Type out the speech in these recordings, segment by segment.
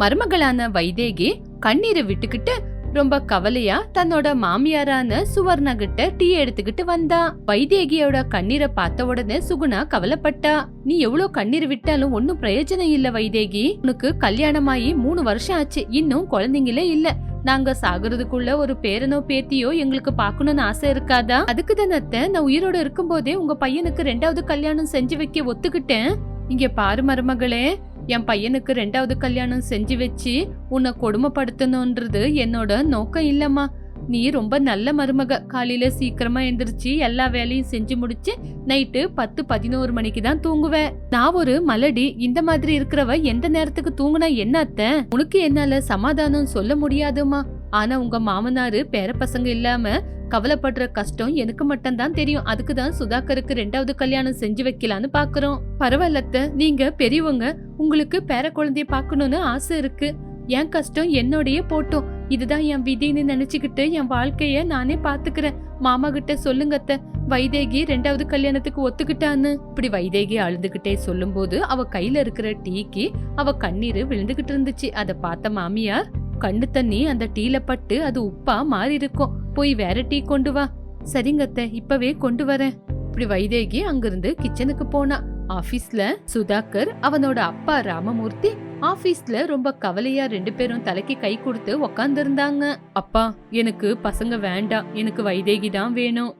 மருமகளான வைதேகி கண்ணீரை விட்டுக்கிட்டு ரொம்ப கவலையா தன்னோட மாமியாரான சுவர்ணா கிட்ட டீ எடுத்துக்கிட்டு வந்தா. வைதேகியோட கண்ணீரை பார்த்த உடனே சுகுணா கவலைப்பட்டா. நீ எவ்வளவு கண்ணீர் விட்டாலும் ஒன்னும் பிரயோஜனம் இல்ல வைதேகி. உனக்கு கல்யாணமாயி மூணு வருஷம் ஆச்சு. இன்னும் குழந்தைங்களே இல்ல. நாங்க சாகுறதுக்குள்ள ஒரு பேரனோ பேத்தியோ எங்களுக்கு பார்க்கணும்னு ஆசை இருக்காதா? அதுக்கு தானத்த நான் உயிரோட இருக்கும்போதே உங்க பையனுக்கு ரெண்டாவது கல்யாணம் செஞ்சு வைக்க ஒத்துக்கிட்டேன். இங்க பாரு மருமகளே. என் பையனுக்கு ரெண்டாவது கல்யாணம் செஞ்சு வச்சு உன்னை கொடுமைப்படுத்தணுன்றது என்னோட நோக்கம் இல்லம்மா. நீ ரொம்ப நல்ல மருமக. காலையில சீக்கிரமா எந்திரிச்சு எல்லா வேலையும் செஞ்சு முடிச்சு நைட்டு பத்து பதினோரு மணிக்கு தான் தூங்குவேன். நான் ஒரு மலடி. இந்த மாதிரி இருக்கிறவ எந்த நேரத்துக்கு தூங்குனா என்ன உனக்கு என்னால சமாதானம் சொல்ல முடியாதுமா ஆனா உங்க மாமனாரு பேர பசங்க இல்லாம கவலைப்படுற கஷ்டம் எனக்கு மட்டும்தான் தெரியும். அதுக்கு தான் சுதாகருக்கு ரெண்டாவது கல்யாணம் செஞ்சு வைக்கலான்னு பாக்குறோம். பரவாயில்லத்த நீங்க பெரியவங்க உங்களுக்கு பேர குழந்தைய பாக்கணும்னு ஆசை இருக்கு. என் கஷ்டம் என்னோடய போட்டும். இதுதான் என் விதின்னு நினைச்சுக்கிட்டு என் வாழ்க்கைய நானே பாத்துக்கிறேன். மாமா கிட்ட சொல்லுங்க அத்தை. வைதேகி ரெண்டாவது கல்யாணத்துக்கு ஒத்துக்கிட்டான்னு. இப்படி வைதேகி அழுதுகிட்டே சொல்லும்போது அவ கையில இருக்கிற டீக்கு அவ கண்ணீர் விழுந்துகிட்டு இருந்துச்சு. அதை பார்த்த மாமியார் கண்ணு தண்ணி அந்த டீல பட்டு அது உப்பா மாறி இருக்கும் போய் வேற டீ கொண்டு வா. சரிங்கத்த இப்பவே கொண்டு வரேன். இப்படி வைதேகி அங்கிருந்து கிச்சனுக்கு போனா. ஆபீஸ்ல சுதாகர் அவனோட அப்பா ராமமூர்த்தி ஆபீஸ்ல ரொம்ப கவலையா ரெண்டு பேரும் தலைக்கு கை கொடுத்து உக்காந்து இருந்தாங்க அப்பா எனக்கு பசங்க வேண்டாம். எனக்கு வைதேகி தான் வேணும்.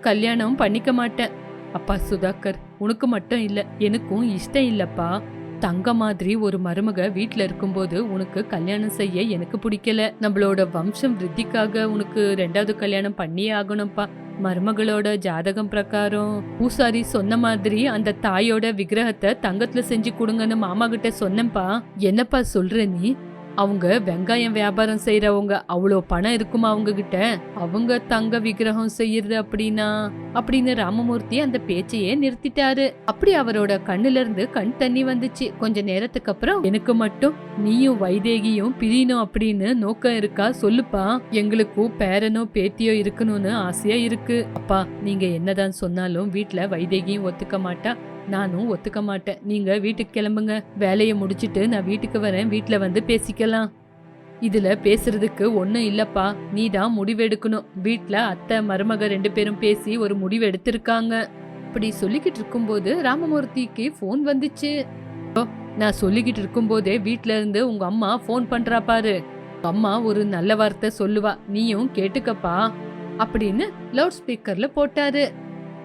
கல்யாணம் பண்ணிக்க மாட்டேன். அப்பா சுதாகர் உனக்கு மட்டும் இல்ல எனக்கும் இஷ்டம் இல்லப்பா. தங்க மாதிரி ஒரு மருமக வீட்டில் இருக்கும்போது உனக்கு கல்யாணம் செய்ய எனக்கு பிடிக்கல. நம்மளோட வம்சம் விருத்திக்காக உனக்கு ரெண்டாவது கல்யாணம் பண்ணியே ஆகணும்ப்பா. மருமகளோட ஜாதகம் பிரகாரம் பூசாரி சொன்ன மாதிரி அந்த தாயோட விக்கிரகத்தை தங்கத்துல செஞ்சு கொடுங்கன்னு மாமா கிட்ட சொன்னேன்ப்பா. என்னப்பா சொல்ற நீ? அவங்க வெங்காயம் வியாபாரம் செய்யறவங்க அவ்வளோ பணம் இருக்குமா அவங்க கிட்ட அவங்க தங்க விக்கிரகம் செய்யறது அப்படின்னா? அப்படின்னு ராமமூர்த்தி அந்த பேச்சையே நிறுத்திட்டாரு. அப்படி அவரோட கண்ணுல இருந்து கண் தண்ணி வந்துச்சு. கொஞ்ச நேரத்துக்கு அப்புறம் எனக்கு மட்டும் நீயும் வைதேகியும் பிரியணும் அப்படின்னு நோக்கம் இருக்கா? சொல்லுப்பா. எங்களுக்கும் பேரனோ பேத்தியோ இருக்கணும்னு ஆசையா இருக்கு. அப்பா நீங்க என்னதான் சொன்னாலும் வீட்டுல வைதேகியும் ஒத்துக்க மாட்டா. நானும் ஒத்துக்க மாட்டேன். நீங்க வீட்டுக்கு கிளம்புங்க. வேலையை முடிச்சிட்டு நான் வீட்டுக்கு வரேன். வீட்ல வந்து பேசிக்கலாம். இதுல பேசுறதுக்கு ஒன்றும் இல்லப்பா. நீ தான் முடிவெடுக்கணும். வீட்ல அத்தை மருமக ரெண்டு பேரும் பேசி ஒரு முடிவு எடுத்திருக்காங்க இப்படி சொல்லிக்கிட்டு இருக்கும்போது ராமமூர்த்திக்கு ஃபோன் வந்துச்சு. நான் சொல்லிக்கிட்டு இருக்கும்போதே வீட்ல இருந்து உங்க அம்மா ஃபோன் பண்றா பாரு. அம்மா ஒரு நல்ல வார்த்தை சொல்லுவா. நீயும் கேட்டுக்கப்பா. அப்படின்னு லவுட் ஸ்பீக்கர்ல போட்டாரு.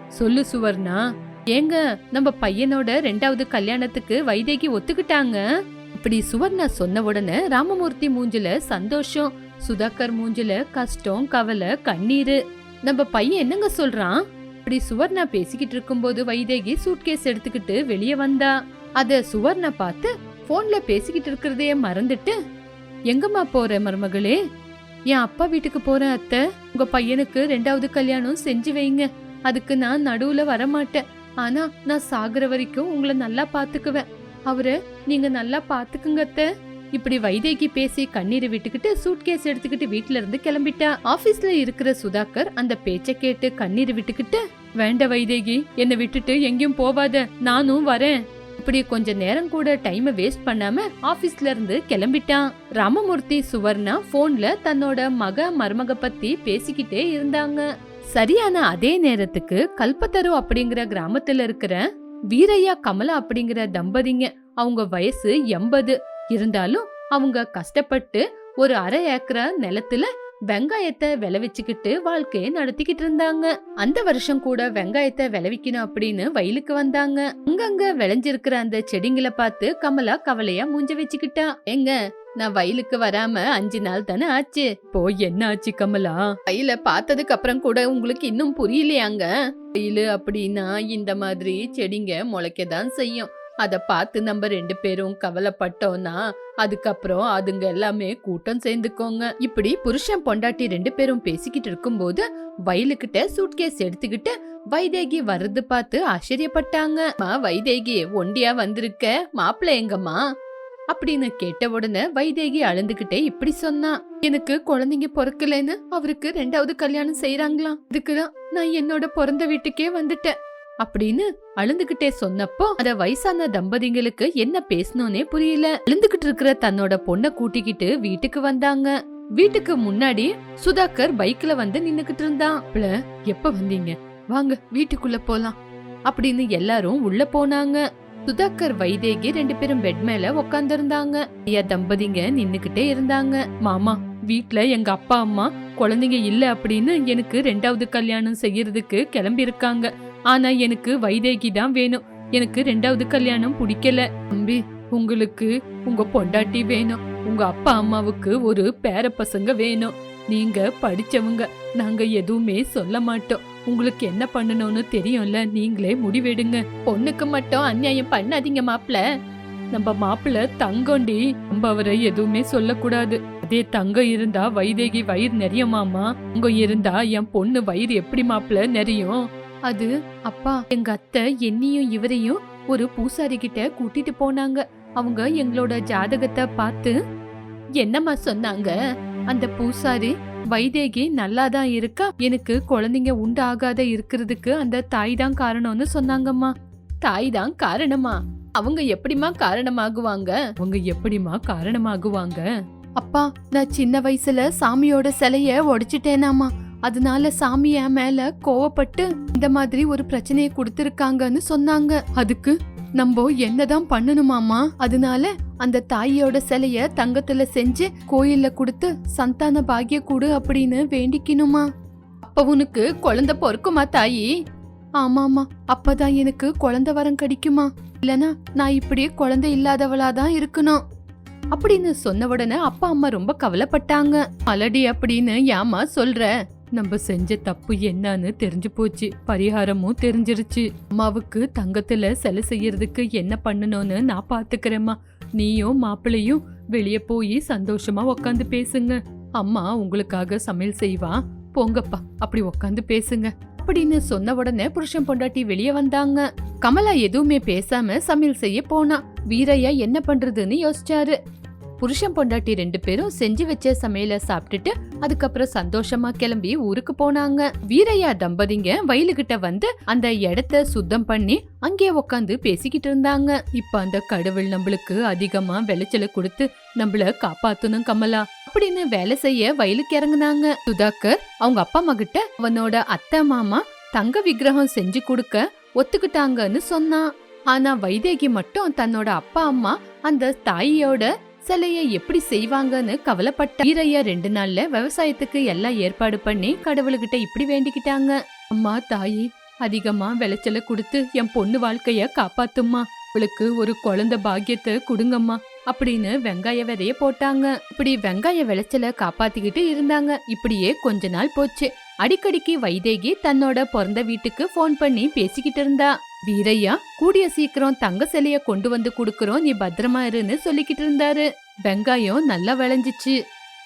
சொல்லு சுவர்ணா. ஏங்க நம்ம பையனோட ரெண்டாவது கல்யாணத்துக்கு வைதேகி ஒத்துக்கிட்டாங்க. இப்படி சுவர்ணா சொன்ன உடனே ராமமூர்த்தி மூஞ்சில சந்தோஷம் சுதாகர் மூஞ்சில கஷ்டம் கவலை கண்ணீரு. நம்ம பையன் என்னங்க சொல்றான்? இப்படி சுவர்ணா பேசிக்கிட்டு இருக்கும்போது வைதேகி சூட்கேஸ் எடுத்துக்கிட்டு வெளியே வந்தா. அத சுவர்ணா பார்த்து போன்ல பேசிக்கிட்டு இருக்கிறதையே மறந்துட்டு எங்கம்மா போற மருமகளே? என் அப்பா வீட்டுக்கு போறேன் அத்தை. உங்க பையனுக்கு ரெண்டாவது கல்யாணம் செஞ்சு வைங்க. அதுக்கு நான் நடுவுல வரமாட்டேன். ஆனா நான் சாகுற வரைக்கும் உங்களை நல்லா பாத்துக்குவேன். அவரை நீங்க நல்லா பாத்துக்குங்கத்த. இப்படி வைதேகி பேசி கண்ணீரை விட்டுக்கிட்டு சூட்கேஸ் எடுத்துக்கிட்டு வீட்ல இருந்து கிளம்பிட்டா. ஆபீஸ்ல இருக்கிற சுதாகர் அந்த பேச்ச கேட்டு கண்ணீர் விட்டுக்கிட்டு வேண்ட வைதேகி என்னை விட்டுட்டு எங்கேயும் போவாத. நானும் வரேன். இப்படி கொஞ்ச நேரம் கூட டைமை வேஸ்ட் பண்ணாம ஆபீஸ்ல இருந்து கிளம்பிட்டான் ராமமூர்த்தி சுவர்ணா போன்ல தன்னோட மக மருமக பத்தி பேசிக்கிட்டே இருந்தாங்க. சரியான அதே நேரத்துக்கு கல்பத்தரு அப்படிங்கிற கிராமத்துல இருக்கிற வீரையா கமலா அப்படிங்கிற தம்பதிங்க அவங்க வயசு எண்பது. இருந்தாலும் அவங்க கஷ்டப்பட்டு ஒரு அரை ஏக்கர நிலத்துல வெங்காயத்தை விளைவிச்சுக்கிட்டு வாழ்க்கையை நடத்திக்கிட்டு இருந்தாங்க. அந்த வருஷம் கூட வெங்காயத்தை விளைவிக்கணும் அப்படின்னு வயலுக்கு வந்தாங்க. அங்கங்க விளைஞ்சிருக்கிற அந்த செடிங்களை பார்த்து கமலா கவலையா மூஞ்ச வச்சுக்கிட்டா. எங்க நான் வயலுக்கு வராம அஞ்சு நாள் தானே ஆச்சு. போ என்ன ஆச்சு கமலா? வயல பார்த்ததுக்கு அப்புறம் கூட உங்களுக்கு இன்னும் புரியலையாங்க? வயலு அப்படின்னா இந்த மாதிரி செடிங்க முளைக்க தான் செய்யும். அத பார்த்து நம்ம ரெண்டு பேரும் கவலைப்பட்டோம்னா அதுக்கப்புறம் அதுங்க எல்லாமே கூட்டம் சேர்ந்துக்கோங்க. இப்படி புருஷன் பொண்டாட்டி ரெண்டு பேரும் பேசிக்கிட்டு இருக்கும்போது வயலுக்கிட்ட சூட்கேஸ் எடுத்துக்கிட்டு வைதேகி வர்றது பார்த்து ஆச்சரியப்பட்டாங்க. "அம்மா, வைதேகி ஒண்டியா வந்திருக்க? மாப்பிள்ள எங்கம்மா? அப்படின்னு கேட்ட உடனே வைதேகி அழுந்துகிட்டே இப்படி சொன்னா. எனக்கு குழந்தைங்க பிறக்கலைன்னு அவருக்கு ரெண்டாவது கல்யாணம் செய்யறாங்களாம் இதுக்குதான் நான் என்னோட பிறந்த வீட்டுக்கே வந்துட்டேன். அப்படின்னு அழுந்துகிட்டே சொன்னப்போ அத வயசான தம்பதிங்களுக்கு என்ன பேசணும்னே புரியல. அழுந்துகிட்டு இருக்கிற தன்னோட பொண்ண கூட்டிக்கிட்டு வீட்டுக்கு வந்தாங்க. வீட்டுக்கு முன்னாடி சுதாகர் பைக்ல வந்து நின்னுகிட்டு இருந்தான். எப்ப வந்தீங்க? வாங்க வீட்டுக்குள்ள போலாம். அப்படின்னு எல்லாரும் உள்ள போனாங்க. சுதாகர் வைதேகி ரெண்டு பேரும் பெட் மேல உக்காந்துருந்தாங்க. ஐயா தம்பதிங்க நின்னுகிட்டே இருந்தாங்க. மாமா வீட்ல எங்க அப்பா அம்மா குழந்தைங்க இல்ல அப்படின்னு எனக்கு ரெண்டாவது கல்யாணம் செய்யறதுக்கு கிளம்பி இருக்காங்க ஆனா எனக்கு வைதேகி தான் வேணும். எனக்கு ரெண்டாவது கல்யாணம் பிடிக்கல. தம்பி உங்களுக்கு உங்க பொண்டாட்டி வேணும். உங்க அப்பா அம்மாவுக்கு ஒரு பேர பசங்க வேணும். நீங்க படிச்சவங்க. நாங்க எதுவுமே சொல்ல மாட்டோம். உங்களுக்கு என்ன பண்ணணும்னு தெரியும்ல நீங்களே முடிவெடுங்க. பொண்ணுக்கு மட்டும் அநியாயம் பண்ணாதீங்க மாப்பிள நம்ம மாப்பிள்ள தங்கண்டி. நம்ம அவரை எதுவுமே சொல்லக்கூடாது. அதே தங்கம் இருந்தா வைதேகி வயிறு நிறையமாமா உங்க இருந்தா என் பொண்ணு வயிறு எப்படி மாப்பிள்ள நிறையும் அது அப்பா எங்க அத்தை என்னையும் இவரையும் ஒரு பூசாரி கிட்ட கூட்டிட்டு போனாங்க. அவங்க எங்களோட ஜாதகத்தை பார்த்து என்னம்மா சொன்னாங்க? அந்த பூசாரி வைதேகி நல்லா தான் இருக்கா? எனக்கு குழந்தைங்க உண்டாகாத இருக்கிறதுக்கு அந்த தாய் தான் காரணம்னு சொன்னாங்கம்மா. தாய் தான் காரணமா? அவங்க எப்படிமா காரணமாகுவாங்க? அவங்க எப்படிமா காரணமாகுவாங்க? அப்பா நான் சின்ன வயசுல சாமியோட சிலைய உடைச்சிட்டேனாமா அதனால சாமி என் மேல கோவப்பட்டு இந்த மாதிரி ஒரு பிரச்சனையை கொடுத்திருக்காங்கன்னு சொன்னாங்க. அதுக்கு? நம்ம என்னதான் பண்ணணுமாமா அதனால அந்த தாயோட சிலைய தங்கத்துல செஞ்சு கோயில்ல கொடுத்து சந்தான பாகிய கொடு அப்படின்னு வேண்டிக்கணுமா? அப்ப உனக்கு குழந்தை பொறுக்குமா தாயி? ஆமாமா அப்பதான் எனக்கு குழந்தை வரம் கிடைக்குமா? இல்லனா நான் இப்படியே குழந்தை இல்லாதவளாதான் இருக்கணும். அப்படின்னு சொன்ன உடனே அப்பா அம்மா ரொம்ப கவலைப்பட்டாங்க. மலடி அப்படின்னு ஏமா சொல்ற? நம்ம செஞ்ச தப்பு என்னன்னு தெரிஞ்சு போச்சு. பரிகாரமும் தெரிஞ்சிருச்சு. அம்மாவுக்கு தங்கத்துல சிலை செய்யறதுக்கு என்ன பண்ணணும்னு நான் பாத்துக்கிறேம்மா. நீயும் மாப்பிள்ளையும் வெளியே போய் சந்தோஷமா உக்காந்து பேசுங்க. அம்மா உங்களுக்காக சமையல் செய்வா. போங்கப்பா அப்படி உக்காந்து பேசுங்க. அப்படின்னு சொன்ன உடனே புருஷன் பொண்டாட்டி வெளியே வந்தாங்க. கமலா எதுவுமே பேசாம சமையல் செய்ய போனா. வீரையா என்ன பண்றதுன்னு யோசிச்சாரு. புருஷன் பொண்டாட்டி ரெண்டு பேரும் செஞ்சு வச்ச சமையல சாப்பிட்டுட்டு அதுக்கப்புறம் சந்தோஷமா கிளம்பி ஊருக்கு போனாங்க. வீரையா தம்பதிங்க வயலுகிட்ட வந்து அந்த இடத்த சுத்தம் பண்ணி அங்கே உக்காந்து பேசிக்கிட்டு இருந்தாங்க. இப்ப அந்த கடவுள் நம்மளுக்கு அதிகமா விளைச்சல கொடுத்து நம்மள காப்பாத்தணும் கமலா அப்படின்னு வேலை செய்ய வயலுக்கு இறங்குனாங்க. சுதாகர் அவங்க அப்பா அம்மா கிட்ட அவனோட அத்தை மாமா தங்க விக்கிரகம் செஞ்சு கொடுக்க ஒத்துக்கிட்டாங்கன்னு சொன்னான். ஆனா வைதேகி மட்டும் தன்னோட அப்பா அம்மா அந்த தாயோட சிலையை எப்படி செய்வாங்கன்னு கவலைப்பட்ட வீரையா ரெண்டு நாள்ல விவசாயத்துக்கு எல்லாம் ஏற்பாடு பண்ணி கடவுள்கிட்ட இப்படி வேண்டிக்கிட்டாங்க. அம்மா தாயி அதிகமா விளைச்சல கொடுத்து என் பொண்ணு வாழ்க்கைய காப்பாத்தும்மா. அவளுக்கு ஒரு குழந்தை பாக்கியத்தை கொடுங்கம்மா அப்படின்னு வெங்காய விதைய போட்டாங்க. இப்படி வெங்காய விளைச்சல காப்பாத்திக்கிட்டு இருந்தாங்க. இப்படியே கொஞ்ச நாள் போச்சு. அடிக்கடிக்கு வைதேகி தன்னோட பிறந்த வீட்டுக்கு ஃபோன் பண்ணி பேசிக்கிட்டு இருந்தா. வீரையா கூடிய சீக்கிரம் தங்க சிலைய கொண்டு வந்து குடுக்கறோம். நீ பத்திரமா இருன்னு சொல்லிக்கிட்டு இருந்தாரு. வெங்காயம் நல்லா விளைஞ்சிச்சு.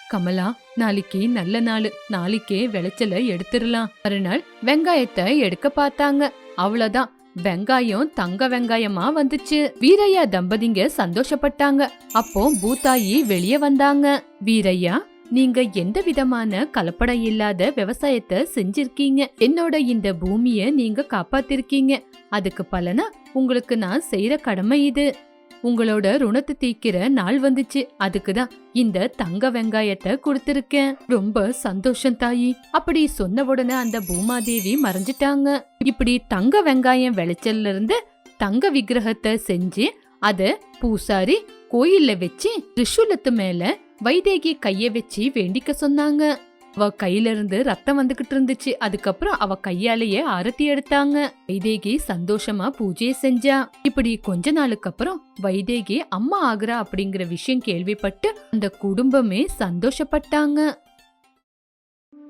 கமலா நாளைக்கு நல்ல நாள். நாளைக்கே விளைச்சல எடுத்துடலாம். மறுநாள் வெங்காயத்தை எடுக்க பார்த்தாங்க. அவ்வளவுதான். வெங்காயம் தங்க வெங்காயமா வந்துச்சு. வீரையா தம்பதிங்க சந்தோஷப்பட்டாங்க. அப்போ பூத்தாயி வெளியே வந்தாங்க. வீரையா நீங்க எந்த விதமான கலப்படம் இல்லாத விவசாயத்தை செஞ்சிருக்கீங்க? என்னோட இந்த பூமிய நீங்க காப்பாத்திருக்கீங்க. அதுக்கு பலனா உங்களுக்கு நான் செய்யற கடமை இது. உங்களோட ருணத்தை தீக்கிற நாள் வந்துச்சு. அதுக்குதான் இந்த தங்க வெங்காயத்தை கொடுத்திருக்கேன். ரொம்ப சந்தோஷம் தாயி. அப்படி சொன்ன உடனே அந்த பூமாதேவி மறைஞ்சிட்டாங்க. இப்படி தங்க வெங்காயம் விளைச்சல்ல இருந்து தங்க விக்கிரகத்தை செஞ்சு அத பூசாரி கோயில்ல வச்சு திரிசூலத்து மேல வைதேகி கைய வச்சு வேண்டிக்க சொன்னாங்க. அவ கையில இருந்து ரத்தம் வந்துகிட்டு இருந்துச்சு. அதுக்கப்புறம் அவ கையாலேயே அரத்தி எடுத்தாங்க. வைதேகி சந்தோஷமா பூஜையை செஞ்சா. இப்படி கொஞ்ச நாளுக்கு அப்புறம் வைதேகி அம்மா ஆகுறா அப்படிங்கிற விஷயம் கேள்விப்பட்டு அந்த குடும்பமே சந்தோஷப்பட்டாங்க.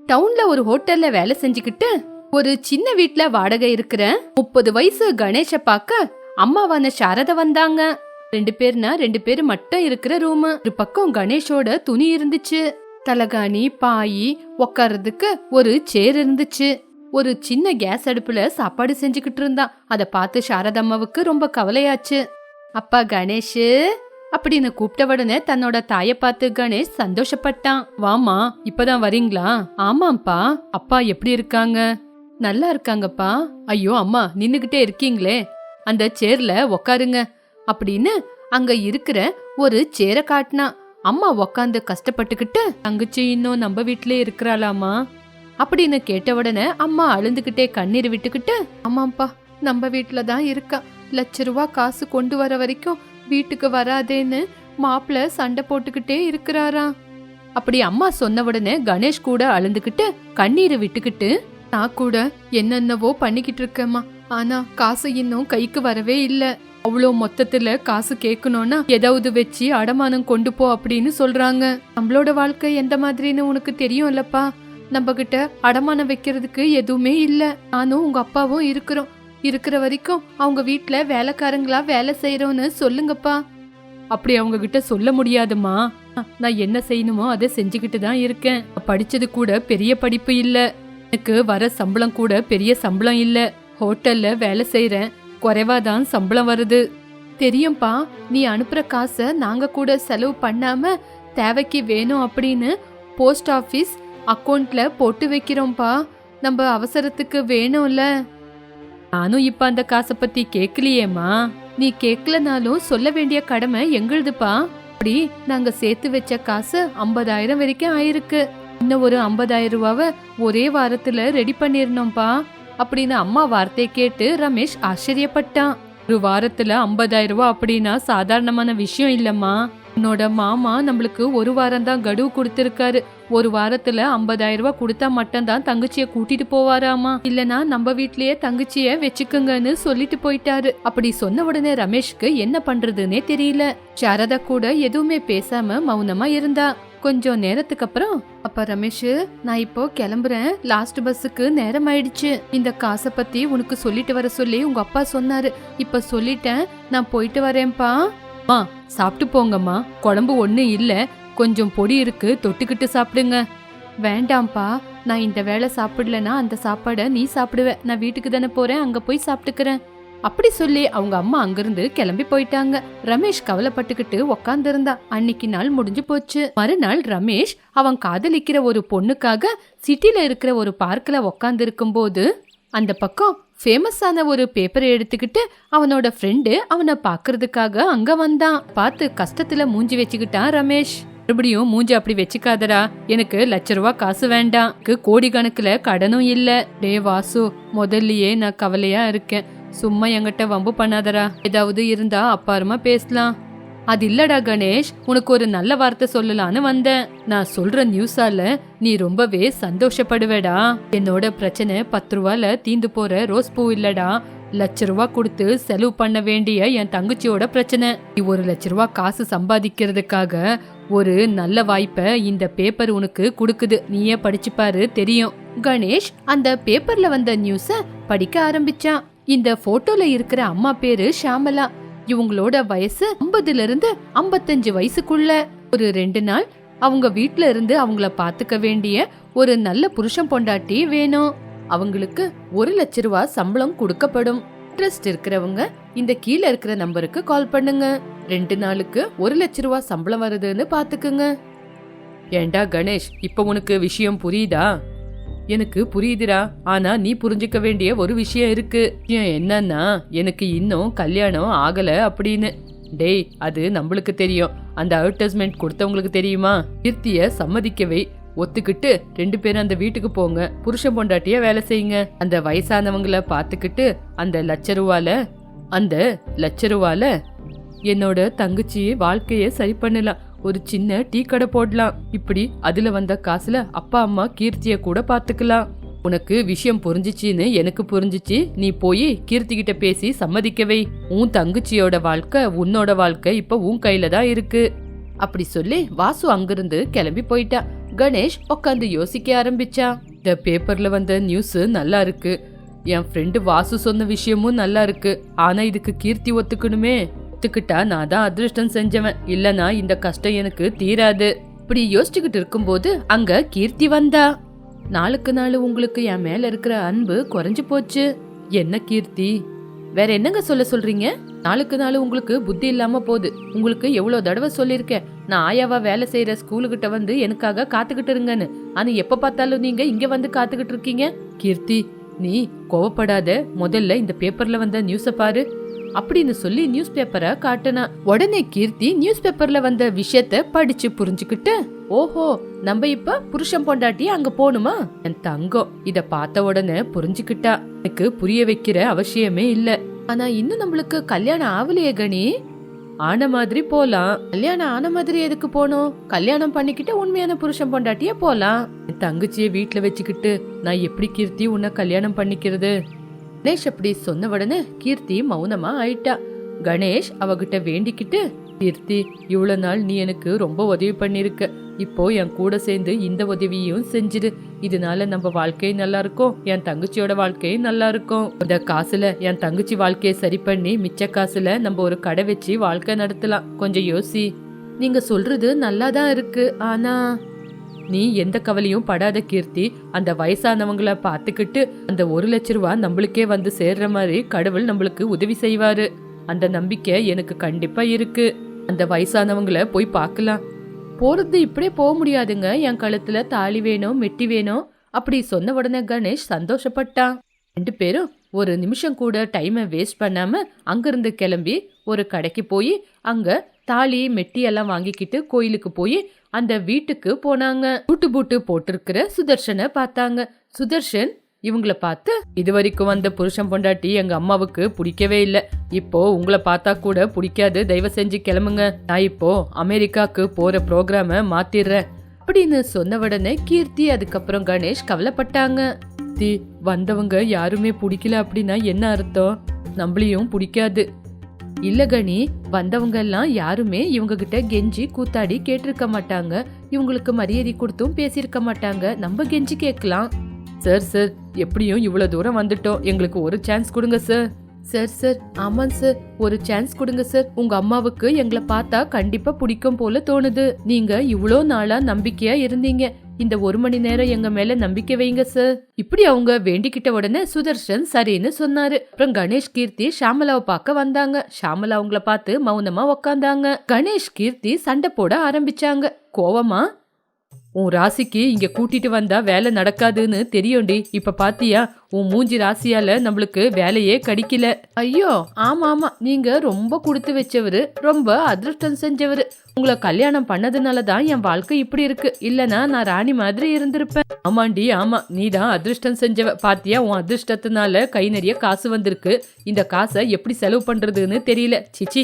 டவுன்ல ஒரு ஹோட்டல்ல வேலை செஞ்சுக்கிட்டு ஒரு சின்ன வீட்ல வாடகை இருக்கிற முப்பது வயசு கணேஷ பார்க்க அம்மாவான சாரத வந்தாங்க. ரெண்டு பேர்னா ரெண்டு பேர் மட்டும் இருக்கிற ரூம் ஒரு பக்கம் கணேஷோட துணி இருந்துச்சு. தலகாணி பாயி உட்கார்றதுக்கு ஒரு சேர் இருந்துச்சு. ஒரு சின்ன கேஸ் அடுப்புல சாப்பாடு செஞ்சுக்கிட்டு இருந்தான் அதை பார்த்து சாரதம்மாவுக்கு ரொம்ப கவலையாச்சு. அப்பா கணேஷ் அப்படின்னு கூப்பிட்ட உடனே தன்னோட தாய பார்த்து கணேஷ் சந்தோஷப்பட்டான். வாமா இப்பதான் வரீங்களா? ஆமாப்பா அப்பா எப்படி இருக்காங்க? நல்லா இருக்காங்கப்பா. ஐயோ அம்மா நின்னுகிட்டே இருக்கீங்களே. அந்த சேர்ல உக்காருங்க. அப்படின்னு அங்க இருக்கிற ஒரு சேரை காட்டினா அம்மா உக்காந்து கஷ்டப்பட்டுக்கிட்டு தங்கச்சி இன்னும் நம்ம வீட்லயே இருக்கிறாளாமா? அப்படின்னு கேட்ட உடனே அம்மா அழுந்துகிட்டே கண்ணீர் விட்டுக்கிட்டு அம்மாப்பா நம்ம வீட்ல தான் இருக்கா. லட்ச ரூபா காசு கொண்டு வர வரைக்கும் வீட்டுக்கு வராதேன்னு மாப்பிள்ள சண்டை போட்டுக்கிட்டே இருக்கிறாராம் அப்படி அம்மா சொன்ன உடனே கணேஷ் கூட அழுந்துகிட்டு கண்ணீரை விட்டுக்கிட்டு நான் கூட என்னென்னவோ பண்ணிக்கிட்டு இருக்கேம்மா. ஆனா காசு இன்னும் கைக்கு வரவே இல்ல. அவ்வளோ மொத்தத்துல காசு கேட்கணும்னா ஏதாவது வச்சு அடமானம் கொண்டு போ அப்படின்னு சொல்றாங்க. நம்மளோட வாழ்க்கை எந்த மாதிரின்னு உனக்கு தெரியும்லப்பா. நம்ம கிட்ட அடமானம் வைக்கிறதுக்கு எதுவுமே இல்ல. நானும் உங்க அப்பாவும் இருக்கிறோம். இருக்கிற வரைக்கும் அவங்க வீட்டுல வேலைக்காரங்களா வேலை செய்யறோம்னு சொல்லுங்கப்பா. அப்படி அவங்க கிட்ட சொல்ல முடியாதுமா நான் என்ன செய்யணுமோ அதை செஞ்சுக்கிட்டு தான் இருக்கேன். படிச்சது கூட பெரிய படிப்பு இல்ல. எனக்கு வர சம்பளம் கூட பெரிய சம்பளம் இல்ல. ஹோட்டல்ல வேலை செய்யறேன் குறைவாதான் சம்பளம் வருது. தெரியும்பா நீ அனுப்புற காசை நாங்க கூட செலவு பண்ணாம தேவைக்கு வேணும் அப்படின்னு போஸ்ட் ஆஃபீஸ் அக்கௌண்ட்ல போட்டு வைக்கிறோம்ப்பா நம்ம அவசரத்துக்கு வேணும்ல. நானும் இப்ப அந்த காசை பத்தி கேட்கலையேம்மா நீ கேட்கலனாலும் சொல்ல வேண்டிய கடமை எங்களுதுப்பா. அப்படி நாங்க சேர்த்து வச்ச காசு ஐம்பதாயிரம் வரைக்கும் ஆயிருக்கு. இன்னும் ஒரு ஐம்பதாயிரம் ரூபாவை ஒரே வாரத்துல ரெடி பண்ணிடணும்ப்பா அப்படின்னு அம்மா வார்த்தையை கேட்டு ரமேஷ் ஆச்சரியப்பட்டான். ஒரு வாரத்துல ஐம்பதாயிரம் ரூபா அப்படின்னா சாதாரணமான விஷயம் இல்லம்மா. உன்னோட மாமா நம்மளுக்கு ஒரு வாரம் தான் கடுவு கொடுத்துருக்காரு. ஒரு வாரத்துல ஐம்பதாயிரம் ரூபாய் கொடுத்தா மட்டும்தான் தங்கச்சிய கூட்டிட்டு போவாராமா? இல்லனா நம்ம வீட்லயே தங்கச்சிய வச்சுக்கோங்கன்னு சொல்லிட்டு போயிட்டாரு. அப்படி சொன்ன உடனே ரமேஷ்க்கு என்ன பண்றதுன்னே தெரியல. சாரதா கூட எதுவுமே பேசாம மௌனமா இருந்தா. கொஞ்சம் நேரத்துக்கு அப்புறம் அப்ப ரமேஷ் நான் இப்போ கிளம்புறேன். லாஸ்ட் பஸ்ஸுக்கு நேரம் ஆயிடுச்சு இந்த காசை பத்தி உனக்கு சொல்லிட்டு வர சொல்லி உங்க அப்பா சொன்னாரு. இப்ப சொல்லிட்டேன். நான் போயிட்டு வரேன்ப்பா. அம்மா சாப்பிட்டு போங்கம்மா. குழம்பு ஒண்ணு இல்ல. கொஞ்சம் பொடி இருக்கு. தொட்டுக்கிட்டு சாப்பிடுங்க. வேண்டாம்ப்பா. நான் இந்த வேளை சாப்பிடலன்னா அந்த சாப்பாடை நீ சாப்பிடுவ. நான் வீட்டுக்கு தானே போறேன். அங்க போய் சாப்பிட்டுக்கிறேன். அப்படி சொல்லி அவங்க அம்மா அங்கிருந்து கிளம்பி போயிட்டாங்க. ரமேஷ் கவலைப்பட்டுக்கிட்டு உக்காந்துருந்தா. அன்னைக்கு நாள் முடிஞ்சு போச்சு. மறுநாள் ரமேஷ் அவன் காதலிக்கிற ஒரு பொண்ணுக்காக சிட்டில இருக்கிற ஒரு பார்க்ல உக்காந்து இருக்கும்போது அந்த பக்கம் ஃபேமஸான ஒரு பேப்பரை எடுத்துக்கிட்டு அவனோட ஃப்ரெண்டு அவனை பாக்குறதுக்காக அங்க வந்தான். பார்த்து கஷ்டத்துல மூஞ்சி வச்சுக்கிட்டான் ரமேஷ். மறுபடியும் மூஞ்சி அப்படி வச்சுக்காதடா. எனக்கு லட்ச ரூபா காசு வேண்டாம். கோடி கணக்குல கடனும் இல்ல. டே வாசு முதல்லயே நான் கவலையா இருக்கேன். சும்மா என்கிட்ட வம்பு பண்ணாதடா. ஏதாவது இருந்தா அப்பாரமா பேசலாம். அது இல்லடா கணேஷ் உனக்கு ஒரு நல்ல வார்த்தை சொல்லலான்னு வந்தேன். நான் சொல்ற நியூஸால நீ ரொம்பவே சந்தோஷப்படுவேடா. என்னோட பிரச்சனை பத்து ரூபால தீந்து போற ரோஸ் பூ இல்லடா. லட்ச ரூபா கொடுத்து செலவு பண்ண வேண்டிய என் தங்கச்சியோட பிரச்சனை. நீ ஒரு லட்ச ரூபா காசு சம்பாதிக்கிறதுக்காக ஒரு நல்ல வாய்ப்பை இந்த பேப்பர் உனக்கு கொடுக்குது. நீயே படிச்சு பாரு தெரியும். கணேஷ் அந்த பேப்பர்ல வந்த நியூஸ படிக்க ஆரம்பிச்சான். இந்த போட்டோல இருக்கிற அம்மா பேரு ஷாமலா இவங்களோட வயசு ஐம்பதுல இருந்து ஐம்பத்தஞ்சு வயசுக்குள்ள. ஒரு ரெண்டு நாள் அவங்க வீட்ல இருந்து அவங்கள பாத்துக்க வேண்டிய ஒரு நல்ல புருஷன் பொண்டாட்டி வேணும். அவங்களுக்கு ஒரு லட்ச ரூபா சம்பளம் கொடுக்கப்படும். இன்ட்ரெஸ்ட் இருக்கிறவங்க இந்த கீழே இருக்கிற நம்பருக்கு கால் பண்ணுங்க. ரெண்டு நாளுக்கு ஒரு லட்ச ரூபா சம்பளம் வருதுன்னு பாத்துக்குங்க. ஏண்டா கணேஷ் இப்ப உனக்கு விஷயம் புரியுதா? எனக்கு புரியுதுடா. ஆனா நீ புரிஞ்சுக்க வேண்டிய ஒரு விஷயம் இருக்கு. என்னன்னா எனக்கு இன்னும் கல்யாணம் ஆகல அப்படின்னு. டேய் அது நம்மளுக்கு தெரியும். அந்த அட்வர்டைஸ்மெண்ட் கொடுத்தவங்களுக்கு தெரியுமா? கீர்த்திய சம்மதிக்கவே. ஒத்துக்கிட்டு ரெண்டு பேரும் அந்த வீட்டுக்கு போங்க. புருஷன் பொண்டாட்டிய வேலை செய்யுங்க. அந்த வயசானவங்கள பாத்துக்கிட்டு அந்த லட்ச ரூபால அந்த லட்ச ரூபால என்னோட தங்கச்சி வாழ்க்கைய சரி பண்ணலாம். ஒரு சின்ன டீ கடை போடலாம். இப்படி அதுல வந்த காசுல அப்பா அம்மா கீர்த்திய கூட பாத்துக்கலாம். உனக்கு விஷயம் புரிஞ்சிச்சின்னு எனக்கு புரிஞ்சிச்சு. நீ போய் கீர்த்தி கிட்ட பேசி சம்மதிக்கவை உன் தங்கச்சியோட வாழ்க்கை உன்னோட வாழ்க்கை இப்ப உன் கையில தான் இருக்கு. அப்படி சொல்லி வாசு அங்கிருந்து கிளம்பி போயிட்டா. கணேஷ் உட்காந்து யோசிக்க ஆரம்பிச்சான். இந்த பேப்பர்ல வந்த நியூஸ் நல்லா இருக்கு. என் ஃப்ரெண்டு வாசு சொன்ன விஷயமும் நல்லா இருக்கு. ஆனா இதுக்கு கீர்த்தி ஒத்துக்கணுமே. ஒத்துக்கிட்டா நான் தான் அதிர்ஷ்டம் செஞ்சவன். இல்லனா இந்த கஷ்டம் எனக்கு தீராது. இப்படி யோசிச்சுக்கிட்டு இருக்கும்போது அங்க கீர்த்தி வந்தா. நாளுக்கு நாள் உங்களுக்கு என் மேல இருக்கிற அன்பு குறைஞ்சு போச்சு. என்ன கீர்த்தி? வேற என்னங்க சொல்ல சொல்றீங்க? நாளுக்கு நாள் உங்களுக்கு புத்தி இல்லாம போகுது. உங்களுக்கு எவ்வளவு தடவை சொல்லியிருக்கேன். நான் ஆயாவா வேலை செய்யற ஸ்கூலுக்கிட்ட வந்து எனக்காக காத்துக்கிட்டு இருங்கன்னு. ஆனா எப்ப பார்த்தாலும் நீங்க இங்க வந்து காத்துக்கிட்டு இருக்கீங்க? கீர்த்தி நீ கோவப்படாத. முதல்ல இந்த பேப்பர்ல வந்த நியூஸை பாரு. அப்படின்னு சொல்லி நியூஸ் பேப்பரை காட்டுனா. உடனே கீர்த்தி நியூஸ் பேப்பர்ல வந்த விஷயத்த படிச்சு புரிஞ்சுக்கிட்டு ஓஹோ நம்ம இப்ப புருஷன் பொண்டாட்டி அங்க போகணுமா என் தங்கம் இத பார்த்த உடனே புரிஞ்சுக்கிட்டா. எனக்கு புரிய வைக்கிற அவசியமே இல்ல. ஆனா இன்னும் நம்மளுக்கு கல்யாணம் ஆவலையே கணி ஆன மாதிரி போலாம். கல்யாணம் ஆன மாதிரி எதுக்கு போகணும் கல்யாணம் பண்ணிக்கிட்டு உண்மையான புருஷன் பொண்டாட்டியே போலாம். என் தங்கச்சிய வீட்டுல வச்சுக்கிட்டு நான் எப்படி கீர்த்தி உன்னை கல்யாணம் பண்ணிக்கிறது? கணேஷ் அப்படி சொன்ன உடனே கீர்த்தி மௌனமா ஆயிட்டா. கணேஷ் அவகிட்ட வேண்டிக்கிட்டு கீர்த்தி இவ்வளவு நாள் நீ எனக்கு ரொம்ப உதவி பண்ணிருக்க. இப்போ என் கூட சேர்ந்து இந்த உதவியும் செஞ்சிரு. இதனால நம்ம வாழ்க்கையும் நல்லா இருக்கும். என் தங்கச்சியோட வாழ்க்கையும் நல்லா இருக்கும். இந்த காசுல என் தங்கச்சி வாழ்க்கையை சரி பண்ணி மிச்ச காசுல நம்ம ஒரு கடை வச்சு வாழ்க்கை நடத்தலாம். கொஞ்சம் யோசி. நீங்க சொல்றது நல்லா தான் இருக்கு. ஆனா நீ எந்த கவலையும் படாத கீர்த்தி. அந்த வயசானவங்கள பார்த்துக்கிட்டு அந்த ஒரு லட்ச ரூபா நம்மளுக்கே வந்து சேர்ற மாதிரி கடவுள் நம்மளுக்கு உதவி செய்வாரு. அந்த நம்பிக்கை எனக்கு கண்டிப்பா இருக்கு. அந்த வயசானவங்கள போய் பார்க்கலாம். போறது இப்படியே போக முடியாதுங்க. என் கழுத்துல தாலி வேணும் மெட்டி வேணும். அப்படி சொன்ன உடனே கணேஷ் சந்தோஷப்பட்டான். ரெண்டு பேரும் ஒரு நிமிஷம் கூட டைமை வேஸ்ட் பண்ணாம அங்கிருந்து கிளம்பி ஒரு கடைக்கு போய் அங்க தாலி மெட்டியெல்லாம் வாங்கிக்கிட்டு கோயிலுக்கு போய் அந்த வீட்டுக்கு போனாங்க. பூட்டு பூட்டு போட்டிருக்கிற சுதர்ஷனை பார்த்தாங்க. சுதர்ஷன் இவங்கள பார்த்து இது வரைக்கும் வந்த புருஷன் பொண்டாட்டி எங்க அம்மாவுக்கு பிடிக்கவே இல்லை. இப்போ உங்களை பார்த்தா கூட பிடிக்காது. தயவு செஞ்சு கிளம்புங்க. நான் இப்போ அமெரிக்காக்கு போற ப்ரோக்ராம மாத்திடுறேன் அப்படின்னு சொன்ன உடனே கீர்த்தி அதுக்கப்புறம் கணேஷ் கவலைப்பட்டாங்க. தி வந்தவங்க யாருமே பிடிக்கல அப்படின்னா என்ன அர்த்தம்? நம்மளையும் பிடிக்காது. இல்ல கணி வந்தவங்க எல்லாம் யாருமே இவங்க கிட்ட கெஞ்சி கூத்தாடி கேட்டிருக்க மாட்டாங்க. இவங்களுக்கு மரியாதை கொடுத்தும் பேசியிருக்க மாட்டாங்க. நம்ம கெஞ்சி கேட்கலாம். சார் சார் எப்படியும் இவ்வளவு தூரம் வந்துட்டோம். எங்களுக்கு ஒரு சான்ஸ் கொடுங்க சார். சார் சார் ஆமாம் சார். ஒரு சான்ஸ் கொடுங்க சார். உங்க அம்மாவுக்கு எங்களை பார்த்தா கண்டிப்பா பிடிக்கும் போல தோணுது. நீங்க இவ்வளோ நாளா நம்பிக்கையா இருந்தீங்க. இந்த ஒரு மணி நேரம் எங்க மேல நம்பிக்கை வைங்க சார் இப்படி அவங்க வேண்டிக்கிட்ட உடனே சுதர்ஷன் சரின்னு சொன்னாரு. அப்புறம் கணேஷ் கீர்த்தி ஷாமலாவை பார்க்க வந்தாங்க. ஷாமலா அவங்கள பார்த்து மௌனமா உக்காந்தாங்க. கணேஷ் கீர்த்தி சண்டை போட ஆரம்பிச்சாங்க. கோவமா? உன் ராசிக்கு இங்க கூட்டிட்டு வந்தா வேலை நடக்காதுன்னு தெரியும்டி. இப்ப பாத்தியா உன் மூஞ்சி ராசியால நம்மளுக்கு வேலையே கிடைக்கல. ஐயோ ஆமா ஆமா. நீங்க ரொம்ப கொடுத்து வச்சவரு ரொம்ப அதிர்ஷ்டம் செஞ்சவரு. உங்களை கல்யாணம் பண்ணதுனால தான் என் வாழ்க்கை இப்படி இருக்கு. இல்லனா நான் ராணி மாதிரி இருந்திருப்பேன். ஆமாண்டி ஆமா. நீ தான் அதிர்ஷ்டம் செஞ்சவ. பாத்தியா உன் அதிர்ஷ்டத்தினால கை நிறைய காசு வந்திருக்கு. இந்த காசை எப்படி செலவு பண்றதுன்னு தெரியல. சிச்சி.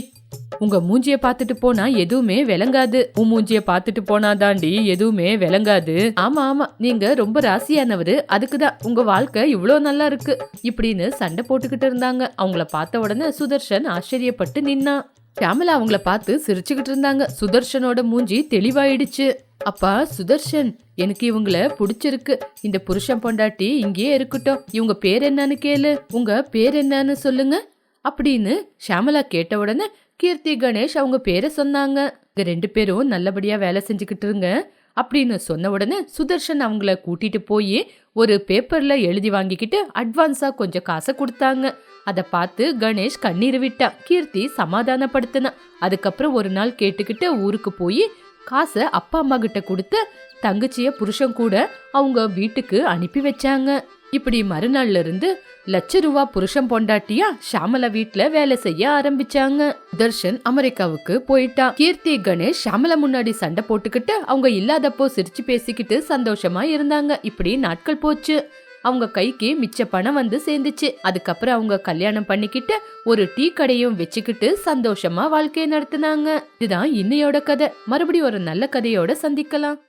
உங்க மூஞ்சிய பார்த்துட்டு போனா எதுவுமே விளங்காது. உன் மூஞ்சிய பார்த்துட்டு போனாதாண்டி எதுவுமே விளங்காது. ஆமா ஆமா. நீங்க ரொம்ப ராசியானவரு அதுக்குதான் உங்க வாழ்க்கை இவ்வளவு நல்லா இருக்கு இப்படின்னு சண்டை போட்டுக்கிட்டு இருந்தாங்க. அவங்கள பார்த்த உடனே சுதர்ஷன் ஆச்சரியப்பட்டு நின்னா. ஷியாமலா அவங்கள பார்த்து சிரிச்சுக்கிட்டு இருந்தாங்க. சுதர்ஷனோட மூஞ்சி தெளிவாயிடுச்சு. அப்பா சுதர்ஷன் எனக்கு இவங்கள பிடிச்சிருக்கு. இந்த புருஷன் பொண்டாட்டி இங்கேயே இருக்கட்டும். இவங்க பேர் என்னன்னு கேளு. உங்க பேர் என்னன்னு சொல்லுங்க. அப்படின்னு ஷாமலா கேட்ட உடனே கீர்த்தி கணேஷ் அவங்க பேரை சொன்னாங்க. இங்க ரெண்டு பேரும் நல்லபடியா வேலை செஞ்சுக்கிட்டு இருங்க. அப்படின்னு சொன்ன உடனே சுதர்ஷன் அவங்கள கூட்டிட்டு போய் ஒரு பேப்பர்ல எழுதி வாங்கிக்கிட்டு அட்வான்ஸா கொஞ்சம் காசை கொடுத்தாங்க. அதை பார்த்து கணேஷ் கண்ணீர் விட்டான். கீர்த்தி சமாதானப்படுத்தினான் அதுக்கப்புறம் ஒரு நாள் கேட்டுக்கிட்டு ஊருக்கு போய் காசை அப்பா அம்மா கிட்ட கொடுத்து தங்கச்சிய புருஷன் கூட அவங்க வீட்டுக்கு அனுப்பி வச்சாங்க. இப்படி மறுநாள்ல இருந்து லட்ச ரூபா புருஷன் பொண்டாட்டியா ஷாமலா வீட்ல வேலை செய்ய ஆரம்பிச்சாங்க. தர்ஷன் அமெரிக்காவுக்கு போயிட்டான் கீர்த்தி கணேஷ் ஷாமலா முன்னாடி சண்டை போட்டுக்கிட்டு அவங்க இல்லாதப்போ சிரிச்சு பேசிக்கிட்டு சந்தோஷமா இருந்தாங்க. இப்படி நாட்கள் போச்சு. அவங்க கைக்கு மிச்ச பணம் வந்து சேர்ந்துச்சு. அதுக்கப்புறம் அவங்க கல்யாணம் பண்ணிக்கிட்டு ஒரு டீ கடையும் வச்சுக்கிட்டு சந்தோஷமா வாழ்க்கையை நடத்தினாங்க. இதுதான் இன்னையோட கதை. மறுபடியும் ஒரு நல்ல கதையோட சந்திக்கலாம்.